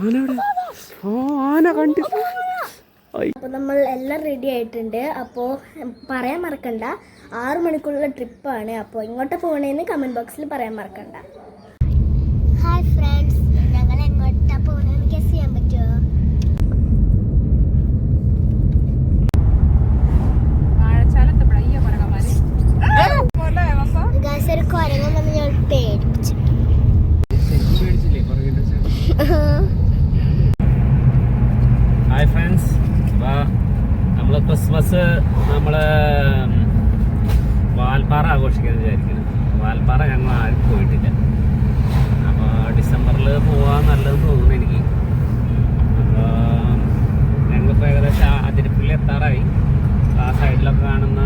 ആന എവിടെ ഓ ആന കണ്ടു. അപ്പോൾ നമ്മൾ എല്ലാം റെഡി ആയിട്ടുണ്ട്. അപ്പോൾ പറയാൻ മറക്കണ്ട. ആറ് മണിക്കുള്ള ട്രിപ്പാണ് അപ്പോൾ ഇങ്ങോട്ട് പോകണേന്ന് കമന്റ് ബോക്സിൽ പറയാൻ മറക്കണ്ട. ഹായ് ഫ്രണ്ട്സ് ഞങ്ങൾ എങ്ങോട്ടാ പോകണമെന്ന് ഗസ് ചെയ്യാൻ പറ്റുമോ ഗാസ് ഒരു കുരങ്ങൻ വന്ന് ഞങ്ങൾ പേടിപ്പിച്ചു ഹായ് ഫ്രണ്ട്സ് നമ്മൾ ക്രിസ്മസ് നമ്മൾ വാൽപ്പാറ ആഘോഷിക്കാൻ വിചാരിക്കുന്നത് വാൽപ്പാറ ഞങ്ങൾ ആരും പോയിട്ടില്ല. അപ്പോൾ ഡിസംബറിൽ പോകാൻ നല്ലതെന്ന് തോന്നുന്നു എനിക്ക്. അപ്പോൾ ഞങ്ങളിപ്പോൾ ഏകദേശം അതിരപ്പള്ളി എത്താറായി. ആ സൈഡിലൊക്കെ കാണുന്ന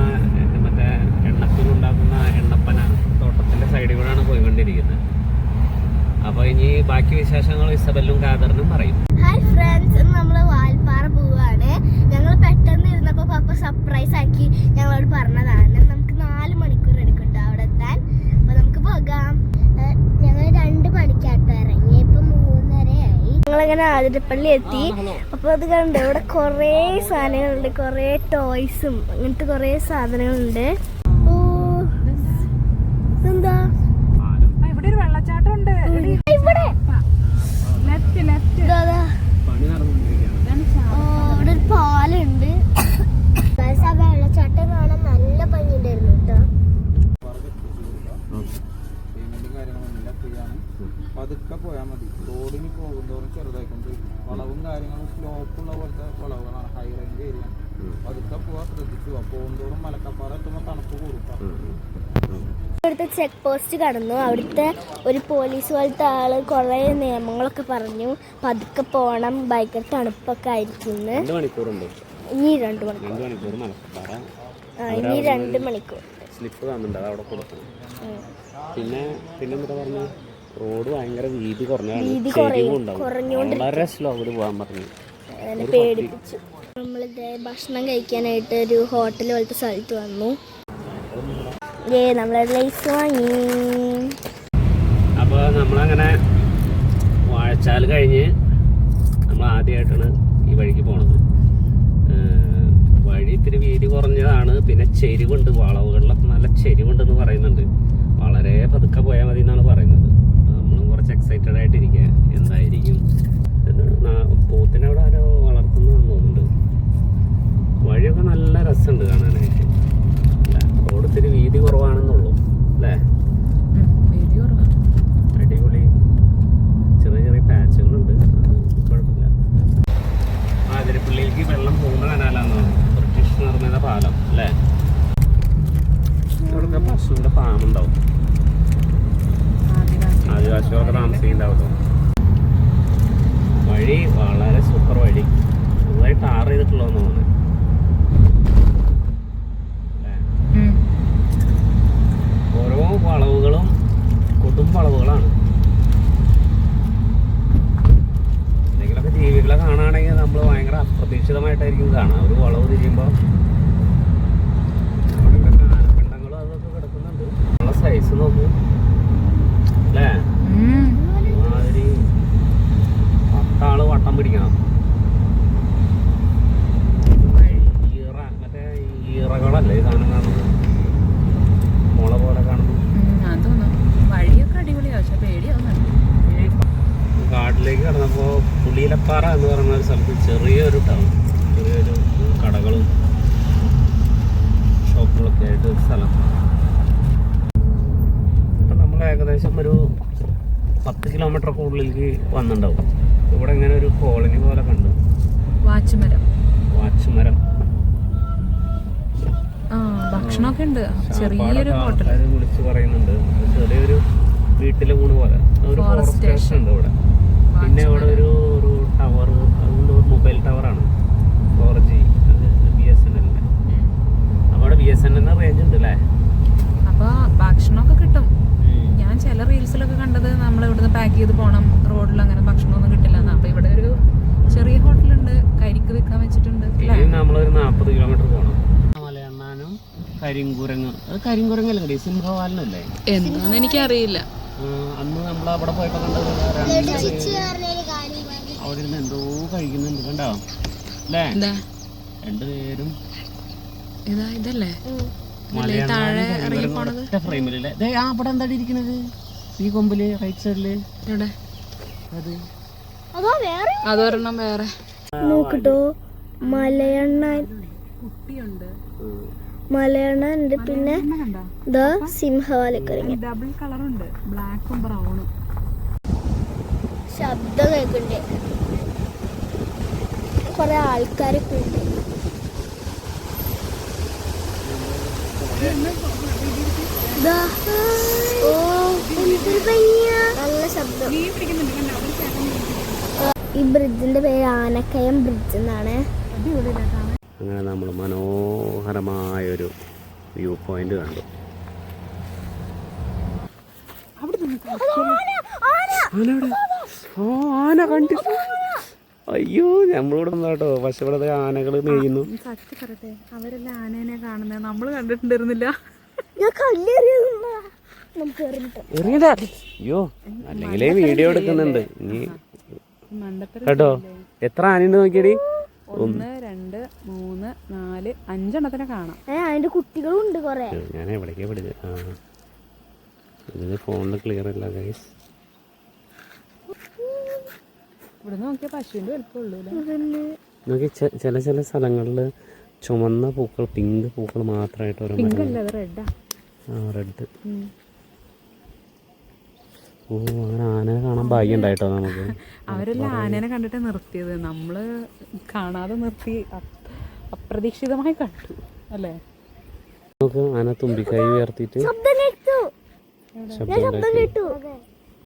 മറ്റേ എണ്ണക്കുരു ഉണ്ടാക്കുന്ന എണ്ണപ്പന തോട്ടത്തിന്റെ സൈഡിൽ കൂടെയാണ് പോയിക്കൊണ്ടിരിക്കുന്നത്. അപ്പോൾ ഇനി ബാക്കി വിശേഷങ്ങൾ ഇസബല്ലും കാദറിനും പറയും. ഹായ് ഫ്രണ്ട്സ് നമ്മൾ വാൽപ്പാറ പോവാണ്. ഞങ്ങൾ പെട്ടെന്ന് ഇരുന്നപ്പോൾ പപ്പ സർപ്രൈസ് ആക്കി ഞങ്ങളോട് പറഞ്ഞതാണ് നമുക്ക് നാല് മണിക്കൂർ എടുക്കട്ടോ അവിടെ എത്താൻ അപ്പൊ നമുക്ക് പോകാം ഞങ്ങൾ രണ്ട് മണിക്കാട്ടോ ഇറങ്ങി ഇപ്പൊ ഞങ്ങളിങ്ങനെ ആതിരപ്പള്ളി എത്തി. അപ്പൊ അത് കണ്ട് ഇവിടെ കുറേ സാധനങ്ങളുണ്ട്. കുറേ ടോയ്സും അങ്ങനത്തെ കുറേ സാധനങ്ങളുണ്ട് ഓ എന്താ ഇവിടെ ഒരു വെള്ളച്ചാട്ടം ഉണ്ട് ഇവിടെ ലെഫ്റ്റ് ലെഫ്റ്റ് ഇതാ, ഇതാ. പണി നടന്നുകൊണ്ടിരിക്കുകയാണ് ഓ, ഇവിടെ ഒരു പാലുണ്ട് Guys, ആ വെള്ളച്ചാട്ടം കാണാൻ നല്ല ഭംഗിയുണ്ടായിരുന്നു കേട്ടോ പേയ്മെന്റും കാര്യങ്ങളൊന്നുമില്ല ഫ്രീ ആണ് പതുക്കെ പോയാൽ മതി. റോഡിന് പോകുന്നതോറും ചെറുതായിക്കൊണ്ട് വളവും കാര്യങ്ങളും സ്ലോപ്പുള്ള പോലത്തെ വളവുകളാണ് ഹൈ റേഞ്ച് ഏരിയ പതുക്കെ പോവാൻ ശ്രദ്ധിച്ചു പോകുന്നതോറും മലക്കപ്പാറ എത്തുമ്പോൾ തണുപ്പ് കൂടും ഇവിടുത്തെ ചെക്ക് പോസ്റ്റ് കടന്നു. അവിടുത്തെ ഒരു പോലീസ് പോലത്തെ ആൾ കുറേ നിയമങ്ങളൊക്കെ പറഞ്ഞു. പതുക്കെ പോകണം ഭയങ്കര തണുപ്പൊക്കെ ആയിരിക്കും ഇനി രണ്ട് മണിക്കൂർ. ഇനി രണ്ട് മണിക്കൂർ. സ്ലിപ്പ് തന്നിട്ടുണ്ട് അത് അവിടെ കൊടുക്കണം. പിന്നെ പിന്നെ എന്താ പറഞ്ഞ? റോഡ് ഭയങ്കര വീതി കുറഞ്ഞാണ്. വളരെ സ്ലോവിൽ പോകാൻ പറഞ്ഞു. പേടിപ്പിച്ചു. നമ്മളിത് ഭക്ഷണം കഴിക്കാനായിട്ട് ഒരു ഹോട്ടൽ പോലത്തെ സ്ഥലത്ത് വന്നു. ഏ നമ്മളെ ലൈസ് വാങ്ങി. അപ്പോൾ നമ്മളങ്ങനെ വാഴച്ചാൽ കഴിഞ്ഞ് നമ്മൾ ആദ്യമായിട്ടാണ് ഈ വഴിക്ക് പോണത്. വഴി ഇത്തിരി വീതി കുറഞ്ഞതാണ്. പിന്നെ ചെരിവുണ്ട്. വളവുകളിലൊക്കെ നല്ല ചെരിവുണ്ടെന്ന് പറയുന്നുണ്ട്. വളരെ പതുക്കെ പോയാൽ മതി എന്നാണ് പറയുന്നത്. കുറച്ച് എക്സൈറ്റഡ് ആയിട്ടിരിക്കുക. എന്തായിരിക്കും? പോത്തിനെ അവിടെ ആരോ വളർത്തുന്നതെന്ന് തോന്നുന്നുണ്ട്. വഴിയൊക്കെ നല്ല രസമുണ്ട് കാണാനായിട്ട്. അല്ലേ? റോഡ് ഇത്തിരി വീതി കുറവാണെന്നുള്ളൂ. അല്ലേ? അടിപൊളി. ചെറിയ ചെറിയ പാച്ചുകളുണ്ട് കുഴപ്പമില്ല. ആതിരപ്പള്ളിയിലേക്ക് വെള്ളം പോകുന്ന കനാലാന്ന് തോന്നുന്നു. ബ്രിട്ടീഷ് നിർമ്മിത പാലം. അല്ലേ? ഇവിടെ ഉണ്ടാവും. ആദിവാസി ആദിവാസികളൊക്കെ താമസിക്കുന്നുണ്ടാവുമല്ലോ വഴി വളരെ സൂപ്പർ വഴി. പുതുതായി ടാർ ചെയ്തിട്ടുള്ളതെന്ന് തോന്നുന്നു. ജീവികളെ കാണുകയാണെങ്കിൽ നമ്മൾ ഭയങ്കര അപ്രതീക്ഷിതമായിട്ടായിരിക്കും കാണുക. ഒരു വളവ് തിരിയുമ്പോൾ പുളിയിലപ്പാറ എന്ന് പറയുന്ന ഒരു സ്ഥലത്ത് ചെറിയൊരു ടൗൺ ചെറിയൊരു കടകളും ഷോപ്പുകളൊക്കെ ആയിട്ട് ഒരു സ്ഥലം ഇപ്പം നമ്മൾ ഏകദേശം ഒരു പത്ത് കിലോമീറ്റർ ഉള്ളിലേക്ക് വന്നിട്ടുണ്ടാവും. ഇവിടെ ഇങ്ങനെ ഒരു കോളനി പോലെ കണ്ടു. വാച്ചുമരം. വാച്ചുമരം. ഭക്ഷണമൊക്കെ ഉണ്ട്. ചെറിയൊരു ഹോട്ടൽ. വിളിച്ചു പറയുന്നുണ്ട്. ചെറിയൊരു വീട്ടിലെ ഊണ് പോലെ. ഒരു ഫോറസ്റ്റ് സ്റ്റേഷൻ ഉണ്ട് ഇവിടെ. പിന്നെ ഇവിടെ ഒരു ടവർ അതുകൊണ്ട് mobile ടവറാണ്. Four G B S N എല്ലിന്റെ നമ്മുടെ ബി എസ് എൻ എല്ലിന് റേഞ്ച് ഉണ്ട് അല്ലേ അപ്പോൾ ഭക്ഷണമൊക്കെ കിട്ടും. ഞാൻ ചില റീൽസിലൊക്കെ കണ്ടത് നമ്മൾ ഇവിടുന്ന് പാക്ക് ചെയ്ത് പോകണം റോഡിൽ അങ്ങനെ ഭക്ഷണമൊന്നും കിട്ടില്ല എന്ന് അപ്പൊ ഇവിടെ ഒരു ചെറിയ ഹോട്ടലുണ്ട് കരിക്ക് വിൽക്കാൻ വെച്ചിട്ടുണ്ട് നമ്മളൊരു നാൽപ്പത് കിലോമീറ്റർ പോകണം മലയണ്ണാനും കരിങ്കുരങ്ങ്. അത് കരിങ്കുരങ്ങല്ലേ സിംഹവാലനല്ലേ? എന്താന്ന് എനിക്കറിയില്ല. അന്ന് നമ്മൾ അവിടെ പോയപ്പോൾ കണ്ടത് രണ്ട് പറഞ്ഞൊരു കാര്യം അവിടെ ഇരുന്ന് എന്തോ കഴിക്കുന്നുണ്ട് കണ്ടോ? അല്ലേ? രണ്ടുപേരും ഇതാ ഇതല്ലേ? താഴെ കരിമീനും ഇറങ്ങി പോണത് ഫ്രെയിമിലല്ലേ? ദേ ആ അവിടെ ഇരിക്കുന്നത്? ഈ കൊമ്പിൽ റൈറ്റ് സൈഡിൽ ഇവിടെ അത്. അതോ വേറെ? അതൊരെണ്ണം വേറെ. നോക്കിട്ടോ. മലയണ്ണൻ കുട്ടിയുണ്ട്. മലയണ്ണൻ ഉണ്ട്. പിന്നെ ദാ ദ സിംഹവാലക്കരിങ്ങ ഡബിൾ കളറുണ്ട് ബ്ലാക്കും ബ്രൗണും ശബ്ദം കേൾക്കണ്ടേ? കൊറേ ആൾക്കാരൊക്കെ ഉണ്ട്. ദാ. ഓ എന്തൊരു ഭംഗിയാ. നല്ല ശബ്ദം. ഈ ബ്രിഡ്ജിന്റെ പേര് ആനക്കയം ബ്രിഡ്ജ് എന്നാണ്. അങ്ങനെ നമ്മൾ മനോഹരമായ ഒരു വ്യൂ പോയിന്റ് കണ്ടു. ആന എവിടെ? ഓ ആന കണ്ടു അയ്യോ നമ്മളോട് വന്നാട്ടോ പക്ഷെ ഇവിടെ ആനകൾ മേയുന്നു. സത്യം പറയട്ടെ. അവരെല്ലാം ആനേനെ കാണുന്നത് നമ്മൾ കണ്ടിട്ടുണ്ടായിരുന്നില്ല. ഞാൻ കല്ലെറിയുന്ന നമുക്ക് എറിഞ്ഞിട്ട്. എറിയണ്ട അയ്യോ അല്ലെങ്കിലേ വീഡിയോ എടുക്കുന്നുണ്ട്. ഇനി മണ്ടത്തരം കേട്ടോ? എത്ര ആന ആനയുണ്ട് നോക്കിയടി? ഒന്ന് രണ്ട് മൂന്ന് നാല് അഞ്ചെണ്ണത്തിനെ കാണാം. അതിന്റെ കുട്ടികളും ഉണ്ട് കൊറേ ഞാൻ എവിടേക്കാ ഇത് ഫോണിൽ ക്ലിയർ അല്ല ഗൈസ് ഇവിടെ നോക്കിയാൽ പശുവിന്റെ വലുപ്പമുള്ളൂ അല്ലേ നോക്കി ചില ചില സ്ഥലങ്ങളിൽ ചുമന്ന പൂക്കൾ പിങ്ക് പൂക്കൾ മാത്രമായിട്ട് ഓരോ പിങ്ക് അല്ല അത് റെഡാ ആ. റെഡ് ഓ അങ്ങനെ ആനനെ കാണാൻ ഭാഗ്യം ഉണ്ടായിട്ടോ നമുക്ക്? അവരെല്ലാം ആനനെ കണ്ടിട്ട് നിർത്തിയത്. നമ്മൾ കാണാതെ നിർത്തി അപ്രതീക്ഷിതമായി കണ്ടു അല്ലേ? നമുക്ക് ആന തുമ്പിക്കൈ ഉയർത്തിയിട്ട് ശബ്ദം കേട്ടു.